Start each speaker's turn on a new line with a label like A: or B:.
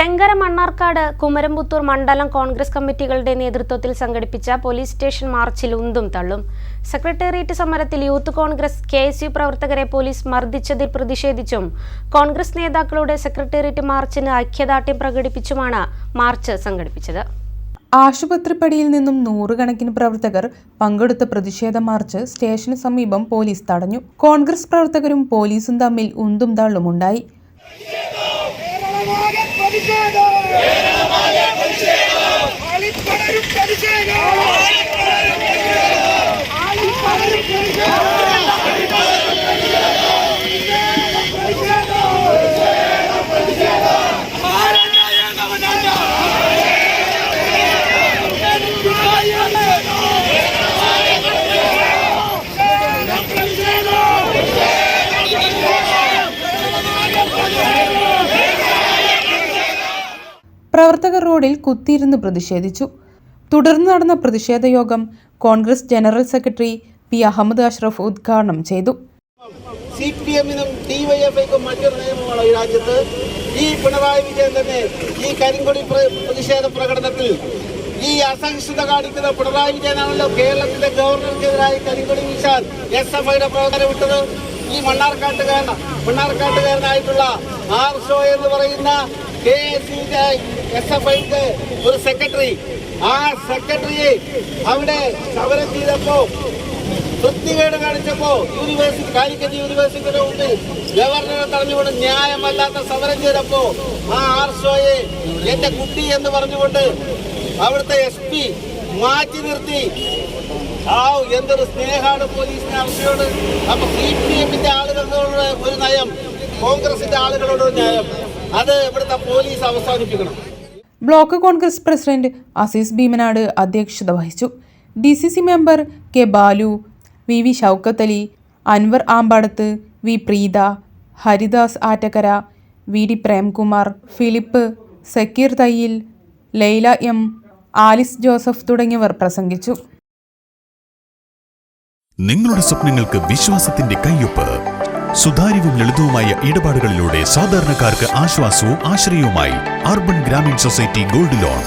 A: തെങ്കര മണ്ണാർക്കാട് കുമരംപുത്തൂർ മണ്ഡലം കോൺഗ്രസ് കമ്മിറ്റികളുടെ നേതൃത്വത്തിൽ സംഘടിപ്പിച്ച പോലീസ് സ്റ്റേഷൻ മാർച്ചിൽ ഉന്തും തള്ളും. സെക്രട്ടേറിയറ്റ് സമരത്തിൽ youth Congress K S U പ്രവർത്തകരെ പോലീസ് മർദ്ദിച്ചതിൽ പ്രതിഷേധിച്ചും കോൺഗ്രസ് നേതാക്കളുടെ സെക്രട്ടേറിയറ്റ് മാർച്ചിന് ഐക്യദാർഢ്യം പ്രകടിപ്പിച്ചുമാണ് മാർച്ച് സംഘടിപ്പിച്ചത്.
B: ആശുപത്രിപ്പടിയിൽ നിന്നും നൂറുകണക്കിന് പ്രവർത്തകർ പങ്കെടുത്ത പ്രതിഷേധ മാർച്ച് സ്റ്റേഷന് സമീപം പോലീസ് തടഞ്ഞു. കോൺഗ്രസ് പ്രവർത്തകരും പോലീസും തമ്മിൽ ഉന്തും തള്ളുമുണ്ടായി.
C: കേരളമാകെ പ്രതിഷേധം
B: പ്രവർത്തകർ റോഡിൽ കുത്തിയിരുന്ന് പ്രതിഷേധിച്ചു. തുടർന്ന് നടന്ന പ്രതിഷേധ യോഗം Congress general secretary P Ahmed Ashraf ഉദ്ഘാടനം ചെയ്തു.
D: സി പി എമ്മിനും ഡിവൈഎഫ്ഐക്കും മറ്റൊരു നിയമമാണ് ഈ രാജ്യത്ത്. ഈ പിണറായി വിജയൻ തന്നെ ഈ കരിങ്കൊടി പ്രതിഷേധ പ്രകടനത്തിൽ ഈ അസഹിഷ്ണുത കാണിക്കുന്ന പിണറായി വിജയനാണല്ലോ കേരളത്തിന്റെ ഗവർണർക്കെതിരായി കരിങ്കൊടി വീശാൻ എസ് എഫ് ഐയുടെ പ്രവർത്തനം വിട്ടത്. ഈ മണ്ണാർക്കാട്ടുകാരൻ മണ്ണാർക്കാട്ടുകാരനായിട്ടുള്ള ആർ ഷോ എന്ന് പറയുന്ന കെ എസ് യുന്റെ എസ് എഫ് ഐന്റെ ഒരു സെക്രട്ടറി ആ സെക്രട്ടറിയെ അവിടെ സമരം ചെയ്തപ്പോ വൃത്തികേട് കാണിച്ചപ്പോ യൂണിവേഴ്സിറ്റി കാലിക്കറ്റ് യൂണിവേഴ്സിറ്റിയുടെ മുമ്പിൽ ഗവർണറെ തടഞ്ഞുകൊണ്ട് ന്യായമല്ലാത്ത സമരം ചെയ്തപ്പോ ആ ആർഷോയെ എന്റെ കുട്ടി എന്ന് പറഞ്ഞുകൊണ്ട് അവിടുത്തെ എസ് പി മാറ്റി നിർത്തി. ആ എന്തൊരു സ്നേഹമാണ് പോലീസിന് അവസ്ഥയോട് അപ്പൊ സി പി എമ്മിന്റെ ആളുകളോട് ഒരു നയം കോൺഗ്രസിന്റെ ആളുകളോട് ഒരു നയം. അത് ഇവിടുത്തെ പോലീസ് അവസാനിപ്പിക്കണം.
B: Block Congress president Azeez Bheemanad അധ്യക്ഷത വഹിച്ചു. D C C member K Balu V V Shoukath Ali Anwar Ambadath V Preetha Haridas Attakkara V D Premkumar Philip Sakeer Thayyil Laila M Alice Joseph തുടങ്ങിയവർ പ്രസംഗിച്ചു.
E: നിങ്ങളുടെ സ്വപ്നങ്ങൾക്ക് വിശ്വാസത്തിന്റെ കയ്യൊപ്പ് സുതാര്യവും ലളിതവുമായ ഇടപാടുകളിലൂടെ സാധാരണക്കാർക്ക് ആശ്വാസവും ആശ്രയവുമായി urban Grameen society gold loan.